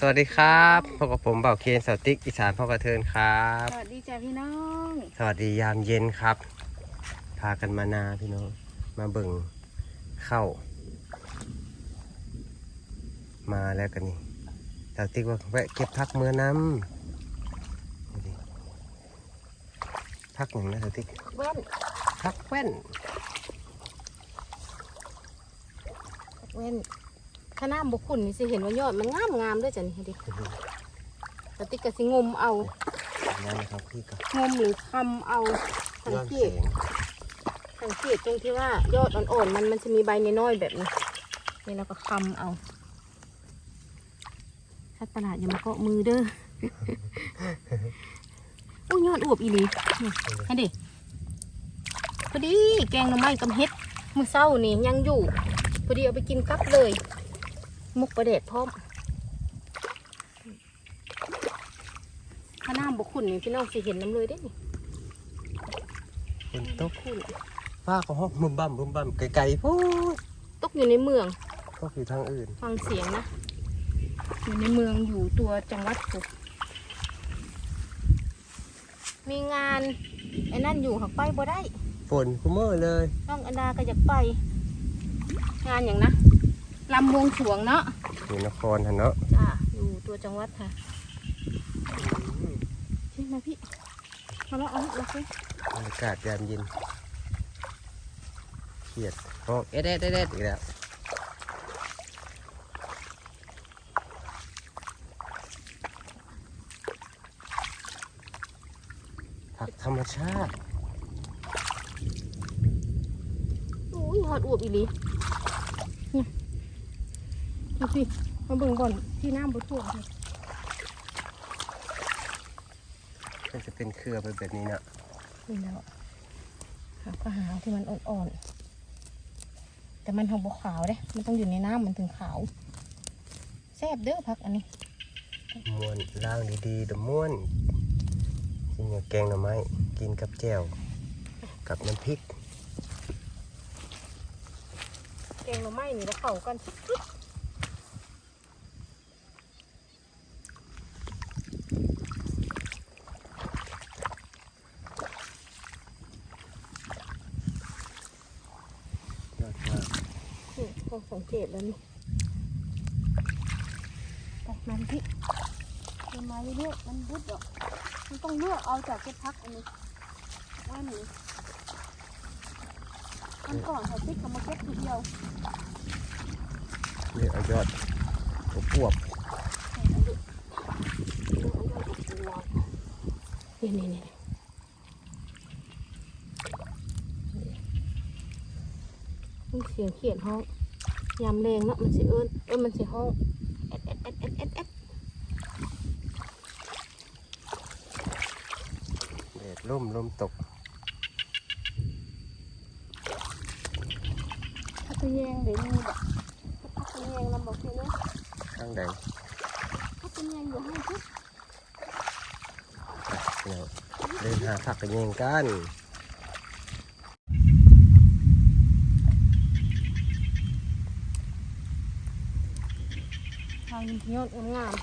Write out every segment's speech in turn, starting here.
สวัสดีครับพบกับผมเบ่าวเคนสาวติ๊กอีสานพ่อกระเทินครับ สวัสดีจ้าพี่น้อง สวัสดียามเย็นครับ พากันมานาพี่น้อง มาเบิ่งเข้า มาแล้วกันนี่สาวติ๊กว่าแวะเก็บพักเมื่อน้ำดูดิพักหนึ่งนะสาวติ๊กเบิ้ลพักแว่นเว้น ข้าน้ำบกขุ่นนี่สิเห็นว่ายอดมันงามงามๆด้วยจ้ะนี่ดิแต่ติกกะสิงมเอานั่นนะครับพี่กับงมหรือคำเอาสัย้งอนเกแสตงสังเกตตรงที่ว่ายอดอ่อนๆมันมันจะมีใบน้อยๆแบบนี้นี่เราก็คำเอาถ้าตลาดอย่ามาเกาะมือเด้ออุ้ยยอดอวบอีหลีนี่ให้ดิพอดีแกงหน่อไม้กับเฮ็ดมือเศร้านี่ยังอยู่พอดีเอาไปกินกับเลย มุกประเด็ดพร้อมข้าน้ำบกขุ่นนี่พี่น้องสิเห็นน้ำเลยได้นี่ฝนตกขุ่นฟ้าก็ห้องบึมบั่มบึมบั่มไกลๆพูดตกอยู่ในเมืองก็อยู่ทางอื่น ฟังเสียงนะ อยู่ในเมืองอยู่ตัวจังหวัดปุกมีงานไอ้นั่นอยู่หักไปบ่ได้ ฝนคุเมอร์เลย น้องอันดาก็อยากไป งานอย่างนะ ลำวงสรวงเนาะอยู่นครฮะเนาะจ้าอยู่ตัวจังหวัดค่ะพี่มาพี่มาแล้วเอาเอาไปบรรยากาศยามเย็นเครียดเพราะเอ็ดเอ็ดเอ็ดเอ็ดอีกแล้วผักธรรมชาติอุ้ยหอดอวบอีหลี เนี่ยมาพี่มาเบิ่งบ่อนที่น้ำบ่ท่วมค่ะมันจะเป็นเครือไปแบบนี้เนาะนี่แล้วหาก็หาที่มันอ่อนๆ แต่มันทางบกขาวเด้ มันต้องอยู่ในน้ำมันถึงขาว แซ่บเด้อพักอันนี้ม้วนล่างดีๆเดยวม้วนกินกับแกงหน่อไม้ กินกับแจ่ว กับน้ำพริก แกงหน่อไม้นี่แล้วเข้ากันสุดๆ นี่คงสังเกตแล้วนี่ไปมาพี่เดินมาเรื่อยๆมันบุดหรอกมันต้องเลือกเอาจากเก็บพักอันนี้ว่าหนีมันก่อนเขาติ๊กเขามาเก็บทีเดียวนี่เอายอดอวบนี่นี่นี่มันเสียงเขียนห้อง ยามแรงเนาะมันสิเอิญเอิญมันสิห้องเอ็ดเอ็ดเอ็ดเอ็ดเอ็ดเอ็ดๆแดดร่มลมตกพักแยงเดี๋ยวมีแบบพักแยงลำบอกทีนี้ข้างใดพักแยงอยู่ห้องพุทธเดี๋ยวเดินหาผักกันเองกัน ทาง ยอดงาม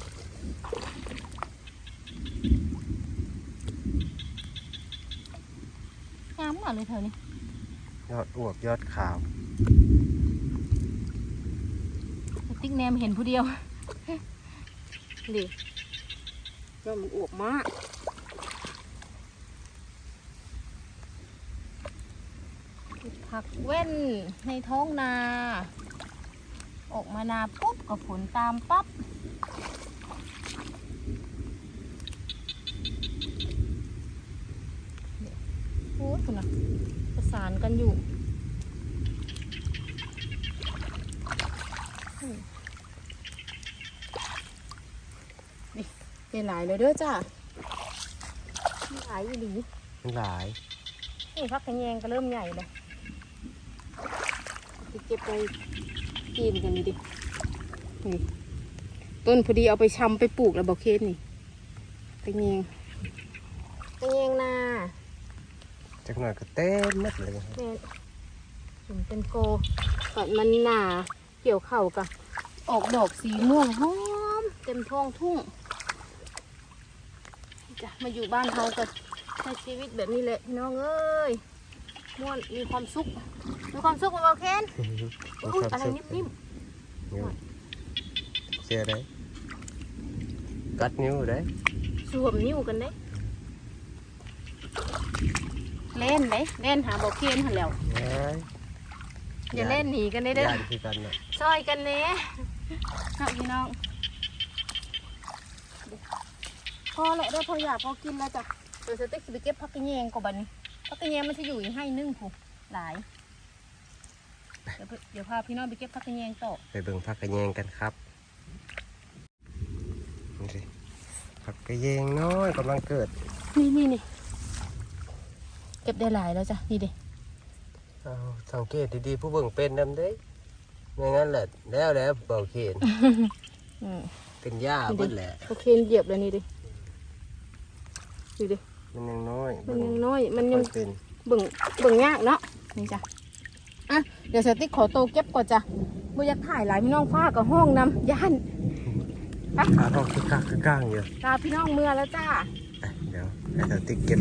งามมากเลยเธอนี่ยอดอวบยอดขาวติ๊กแนมเห็นผู้เดียวดิยอดมันอวบมากผักเว้นในท้องนา ออกมานาปุ๊บก็ฝนตามปั๊บโอ้ยคุณนะประสานกันอยู่อืมนี่เป็นหลายเลยเด้อจ้ามีหลายอยู่ดีมันหลายนี่พักขะแยงก็เริ่มใหญ่เลยไปเก็บไป กินกันนี่ดินี่ต้นพอดีเอาไปชำไปปลูกแล้วบอกเคสนี่ขะแยงขะแยงนาจักหน่อยก็เต็มหมัดเลยแม่เห็นเป็นโกกัดมันหนาเกี่ยวเข่ากับออกดอกสีม่วงหอมเต็มท้องทุ่งจ้ะมาอยู่บ้านเราก็ใช้ชีวิตแบบนี้แหละพี่น้องเอ้ย ม่วนมีความสุขมีความสุขไหมเบาเคนอุ้ยอะไรนิ่มนิ้วเสียได้กัดนิ้วได้ๆสวมนิ้วกันเด้เล่นเด้เล่นหาเบาเคนหันแล้วเอ้ยอย่าเล่นหนีกันได้เด้อย่านคือกันน่ะซอยกันเน่เนาะพี่น้องพอแหละได้อพออยากพอกินแล้วจ้ะเดี๋ยวสติ๊กสิไปเก็บผักกระแยงก่อนบัดนี้ ผักกระแยงมันจะอยู่อีกให้นึ่งผูหลาย เดี๋ยวไปเดี๋ยวพาพี่น้องไปเก็บผักกระแยงต่อไปเบิ่งผักกระแยงกันครับนี่สิผักกระแยงน้อยกำลังเกิดนี่นี่นี่เก็บได้หลายแล้วจ้ะนี่ดิเอาสังเกตดีๆผู้เบิ่งเป็นนำเด้ไม่งั้นแหละแล้วแล้วเบาเขนอืมเป็นหญ้าเบิดแหละโอเคเหยียบเลยนี่ดิดูดิ มันยังน้อยมันยังน้อย มันเบิ่ยังงเป็นเบิ่งเบิ่งยากเนาะนี่จ้ะอะเดี๋ยวสติ๊กขอโตวเก็บก่อนจ้ะบ่อยากถ่ายหลายพี่น้องฟ้ากับห้องนำย่านขาห้องคือก้างคือก้างอยู่ลาพี่น้องเมื่อแล้วจ้าอะเดี๋ยวให้เราติ๊กเก็บ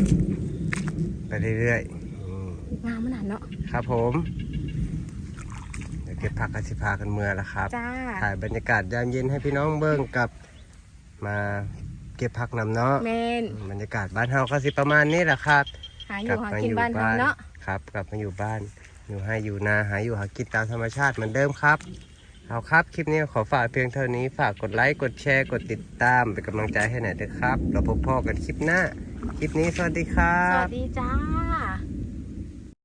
ไปเรื่อยๆอืมงามขนาดเนาะครับผมเดี๋ยวเก็บผักกันสิพากันเมื่อแล้วครับจ้าถ่ายบรรยากาศยามเย็นให้พี่น้องเบิ่งกับมา เก็บผักนำเนาะแมนบรรยากาศบ้านเฮาก็สิประมาณนี้แหละครับหาอยู่หากินบ้านเราเนาะครับ กลับมาอยู่บ้าน อยู่ให้อยู่นาหาอยู่หากินตามธรรมชาติเหมือนเดิมครับเอาครับ คลิปนี้ขอฝากเพียงเท่านี้ฝากกดไลค์ กดแชร์ กดติดตาม เป็นกำลังใจให้หน่อยเถอะครับ เราพบพ่อกันคลิปหน้า คลิปนี้สวัสดีครัสบวัสดีจ้า